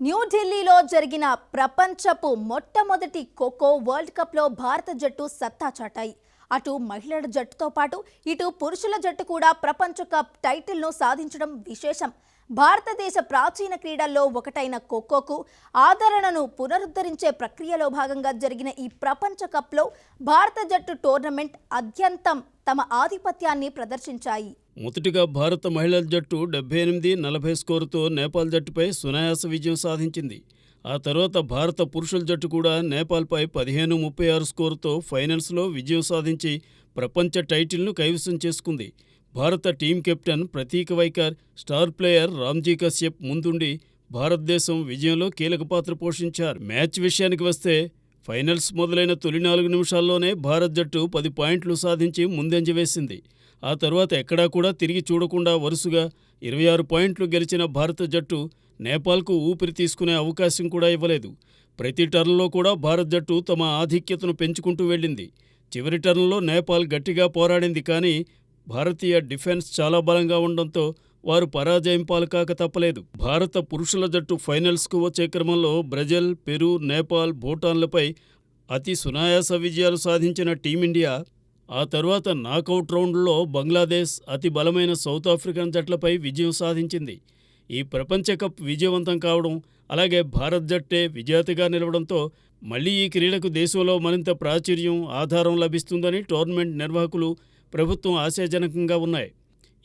న్యూఢిల్లీలో జరిగిన ప్రపంచపు మొట్టమొదటి ఖోఖో వరల్డ్ కప్లో భారత జట్టు సత్తా చాటాయి. అటు మహిళల జట్టుతో పాటు ఇటు పురుషుల జట్టు కూడా ప్రపంచ కప్ టైటిల్ను సాధించడం విశేషం. భారతదేశ ప్రాచీన క్రీడల్లో ఒకటైన ఖోఖోకు ఆదరణను పునరుద్ధరించే ప్రక్రియలో భాగంగా జరిగిన ఈ ప్రపంచ కప్లో భారత జట్టు టోర్నమెంట్ అత్యంతం తమ ఆధిపత్యాన్ని ప్రదర్శించాయి. మొదటిగా భారత మహిళల జట్టు డెబ్బై ఎనిమిది నలభై స్కోరుతో నేపాల్ జట్టుపై సునాయాస విజయం సాధించింది. ఆ తర్వాత భారత పురుషుల జట్టు కూడా నేపాల్పై పదిహేను ముప్పై ఆరు స్కోరుతో ఫైనల్స్లో విజయం సాధించి ప్రపంచ టైటిల్ను కైవసం చేసుకుంది. భారత team captain Prateek Vaikar star player Ramji Kashyap ముందుండి భారతదేశం విజయంలో కీలక పాత్ర పోషించారు. మ్యాచ్ విషయానికి వస్తే ఫైనల్స్ మొదలైన తొలి నాలుగు నిమిషాల్లోనే భారత్ జట్టు పది పాయింట్లు సాధించి ముందంజ వేసింది. ఆ తర్వాత ఎక్కడా కూడా తిరిగి చూడకుండా వరుసగా ఇరవై ఆరు పాయింట్లు గెలిచిన భారత జట్టు నేపాల్కు ఊపిరి తీసుకునే అవకాశం కూడా ఇవ్వలేదు. ప్రతి టర్న్లో కూడా భారత్ జట్టు తమ ఆధిక్యతను పెంచుకుంటూ వెళ్ళింది. చివరి టర్న్లో నేపాల్ గట్టిగా పోరాడింది కానీ భారతీయ డిఫెన్స్ చాలా బలంగా ఉండడంతో వారు పరాజయం పాలుకాక తప్పలేదు. భారత పురుషుల జట్టు ఫైనల్స్కు వచ్చే క్రమంలో బ్రెజిల్ పెరు నేపాల్ భూటాన్లపై అతి సునాయాస విజయాలు సాధించిన టీమిండియా ఆ తర్వాత నాకౌట్ రౌండ్లో బంగ్లాదేశ్ అతి బలమైన సౌత్ ఆఫ్రికన్ జట్లపై విజయం సాధించింది. ఈ ప్రపంచ కప్ విజయవంతం కావడం అలాగే భారత్ జట్టే విజేతగా నిలవడంతో మళ్ళీ ఈ క్రీడకు దేశంలో మరింత ప్రాచుర్యం ఆధారం లభిస్తుందని టోర్నమెంట్ నిర్వాహకులు ప్రభుత్వం ఆశాజనకంగా ఉన్నాయి.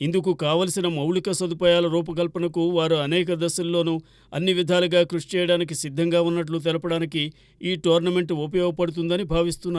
ఇందుకు కావలసిన మౌలిక సదుపాయాల రూపకల్పనకు వారు అనేక దశల్లోనూ అన్ని విధాలుగా కృషి చేయడానికి సిద్ధంగా ఉన్నట్లు తెలపడానికి ఈ టోర్నమెంట్ ఉపయోగపడుతుందని భావిస్తున్నారు.